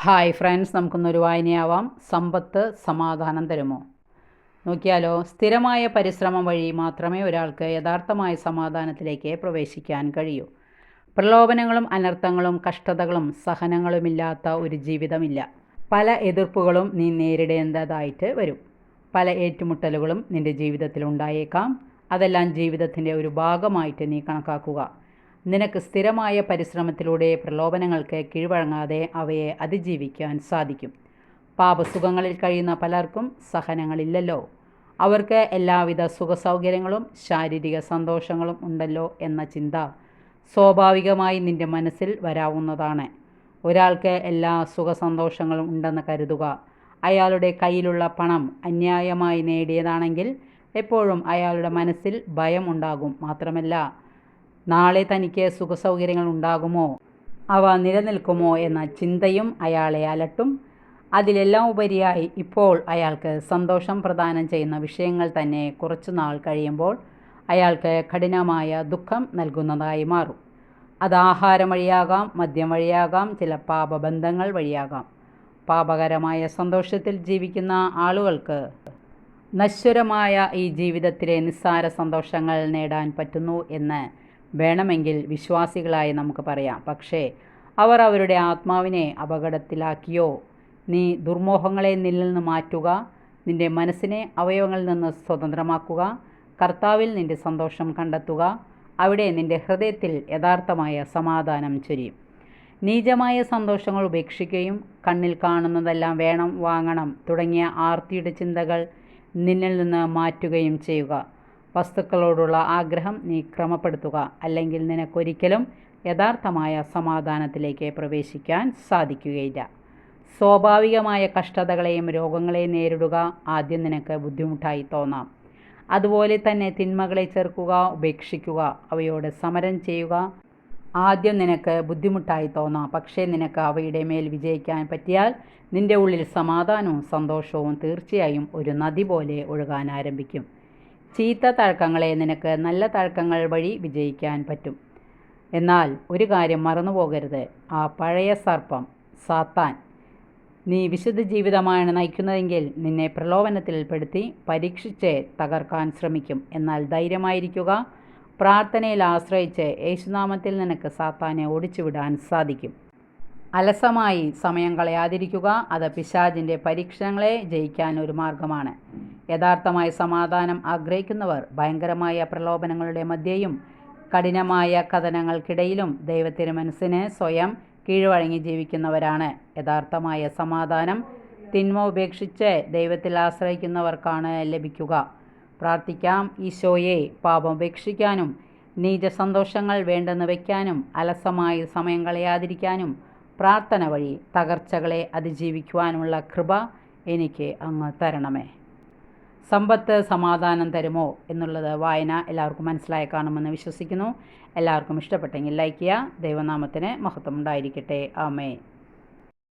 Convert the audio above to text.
Hi friends നമുക്കൊന്നൊരു വായനയാവാം. സമ്പത്ത് സമാധാനം തരുമോ? നോക്കിയാലോ സ്ഥിരമായ പരിശ്രമം വഴി മാത്രമേ ഒരാൾക്ക് യഥാർത്ഥമായ സമാധാനത്തിലേക്ക് പ്രവേശിക്കാൻ കഴിയൂ. പ്രലോഭനങ്ങളും അനർത്ഥങ്ങളും കഷ്ടതകളും സഹനങ്ങളുമില്ലാത്ത ഒരു ജീവിതമില്ല. പല എതിർപ്പുകളും നീ നേരിടേണ്ടതായിട്ട് വരും. പല ഏറ്റുമുട്ടലുകളും നിന്റെ ജീവിതത്തിൽ ഉണ്ടായേക്കാം അതെല്ലാം ജീവിതത്തിന്റെ ഒരു ഭാഗമായിട്ട് നീ കണക്കാക്കുക. നിനക്ക് സ്ഥിരമായ പരിശ്രമത്തിലൂടെ പ്രലോഭനങ്ങൾക്ക് കീഴ്വഴങ്ങാതെ അവയെ അതിജീവിക്കാൻ സാധിക്കും. പാപസുഖങ്ങളിൽ കഴിയുന്ന പലർക്കും സഹനങ്ങളില്ലല്ലോ. അവർക്ക് എല്ലാവിധ സുഖസൗകര്യങ്ങളും ശാരീരിക സന്തോഷങ്ങളും ഉണ്ടല്ലോ എന്ന ചിന്ത സ്വാഭാവികമായി നിന്റെ മനസ്സിൽ വരാവുന്നതാണ്. ഒരാൾക്ക് എല്ലാ സുഖസന്തോഷങ്ങളും ഉണ്ടെന്ന് കരുതുക. അയാളുടെ കയ്യിലുള്ള പണം അന്യായമായി നേടിയതാണെങ്കിൽ എപ്പോഴും അയാളുടെ മനസ്സിൽ ഭയം ഉണ്ടാകും മാത്രമല്ല. നാളെ തനിക്ക് സുഖസൗകര്യങ്ങൾ ഉണ്ടാകുമോ അവ നിലനിൽക്കുമോ എന്ന ചിന്തയും അയാളെ അലട്ടും. അതിലെല്ലാം ഉപരിയായി ഇപ്പോൾ അയാൾക്ക് സന്തോഷം പ്രദാനം ചെയ്യുന്ന വിഷയങ്ങൾ തന്നെ കുറച്ചുനാൾ കഴിയുമ്പോൾ അയാൾക്ക് കഠിനമായ ദുഃഖം നൽകുന്നതായി മാറും. അത് ആഹാരം വഴിയാകാം മദ്യം വഴിയാകാം ചില പാപബന്ധങ്ങൾ വഴിയാകാം. പാപകരമായ സന്തോഷത്തിൽ ജീവിക്കുന്ന ആളുകൾക്ക് നശ്വരമായ ഈ ജീവിതത്തിലെ നിസ്സാര സന്തോഷങ്ങൾ നേടാൻ പറ്റുന്നു എന്ന് വേണമെങ്കിൽ വിശ്വാസികളായി നമുക്ക് പറയാം. പക്ഷേ അവർ അവരുടെ ആത്മാവിനെ അപകടത്തിലാക്കിയോ? നീ ദുർമോഹങ്ങളെ നിന്നിൽ നിന്ന് മാറ്റുക നിന്റെ മനസ്സിനെ അവയവങ്ങളിൽ നിന്ന് സ്വതന്ത്രമാക്കുക കർത്താവിൽ നിന്റെ സന്തോഷം കണ്ടെത്തുക അവിടെ നിന്റെ ഹൃദയത്തിൽ യഥാർത്ഥമായ സമാധാനം ചൊരിയും. നീചമായ സന്തോഷങ്ങൾ ഉപേക്ഷിക്കുകയും കണ്ണിൽ കാണുന്നതെല്ലാം വേണം വാങ്ങണം തുടങ്ങിയ ആർത്തിയുടെ ചിന്തകൾ നിന്നിൽ നിന്ന് മാറ്റുകയും ചെയ്യുക. വസ്തുക്കളോടുള്ള ആഗ്രഹം നീ ക്രമപ്പെടുത്തുക. അല്ലെങ്കിൽ നിനക്കൊരിക്കലും യഥാർത്ഥമായ സമാധാനത്തിലേക്ക് പ്രവേശിക്കാൻ സാധിക്കുകയില്ല. സ്വാഭാവികമായ കഷ്ടതകളെയും രോഗങ്ങളെയും നേരിടുക ആദ്യം നിനക്ക് ബുദ്ധിമുട്ടായി തോന്നാം. അതുപോലെ തന്നെ തിന്മകളെ ചെറുക്കുക ഉപേക്ഷിക്കുക അവയോട് സമരം ചെയ്യുക ആദ്യം നിനക്ക് ബുദ്ധിമുട്ടായി തോന്നാം. പക്ഷേ നിനക്ക് അവയുടെ മേൽ വിജയിക്കാൻ പറ്റിയാൽ നിന്റെ ഉള്ളിൽ സമാധാനവും സന്തോഷവും തീർച്ചയായും ഒരു നദി പോലെ ഒഴുകാൻ ആരംഭിക്കും. ചീത്ത തഴക്കങ്ങളെ നിനക്ക് നല്ല തഴക്കങ്ങൾ വഴി വിജയിക്കാൻ പറ്റും. എന്നാൽ ഒരു കാര്യം മറന്നു പോകരുത് ആ പഴയ സർപ്പം സാത്താൻ നീ വിശുദ്ധ ജീവിതമാണ് നയിക്കുന്നതെങ്കിൽ നിന്നെ പ്രലോഭനത്തിൽപ്പെടുത്തി പരീക്ഷിച്ച് തകർക്കാൻ ശ്രമിക്കും. എന്നാൽ ധൈര്യമായിരിക്കുക പ്രാർത്ഥനയിൽ ആശ്രയിച്ച് യേശുനാമത്തിൽ നിനക്ക് സാത്താനെ ഓടിച്ചുവിടാൻ സാധിക്കും. അലസമായി സമയം കളയാതിരിക്കുക അത് പിശാജിന്റെ പരീക്ഷണങ്ങളെ ജയിക്കാൻ ഒരു മാർഗമാണ്. യഥാർത്ഥമായ സമാധാനം ആഗ്രഹിക്കുന്നവർ ഭയങ്കരമായ പ്രലോഭനങ്ങളുടെ മധ്യയും കഠിനമായ കഥനങ്ങൾക്കിടയിലും ദൈവത്തിന്റെ മനസ്സിനെ സ്വയം കീഴ്വഴങ്ങി ജീവിക്കുന്നവരാണ്. യഥാർത്ഥമായ സമാധാനം തിന്മ ഉപേക്ഷിച്ച് ദൈവത്തിൽ ആശ്രയിക്കുന്നവർക്കാണ് ലഭിക്കുക. പ്രാർത്ഥിക്കാം ഈശോയെ പാപം ഉപേക്ഷിക്കാനും നീചസന്തോഷങ്ങൾ വേണ്ടെന്ന് വയ്ക്കാനും അലസമായി സമയം കളയാതിരിക്കാനും പ്രാർത്ഥന വഴി തകർച്ചകളെ അതിജീവിക്കുവാനുള്ള കൃപ എനിക്ക് അങ്ങ് തരണമേ. സമ്പത്ത് സമാധാനം തരുമോ എന്നുള്ളത് വായന എല്ലാവർക്കും മനസ്സിലായി കാണുമെന്ന് വിശ്വസിക്കുന്നു. എല്ലാവർക്കും ഇഷ്ടപ്പെട്ടെങ്കിൽ ലൈക്ക് ചെയ്യുക. ദൈവനാമത്തിന് മഹത്വം ഉണ്ടായിരിക്കട്ടെ ആമേ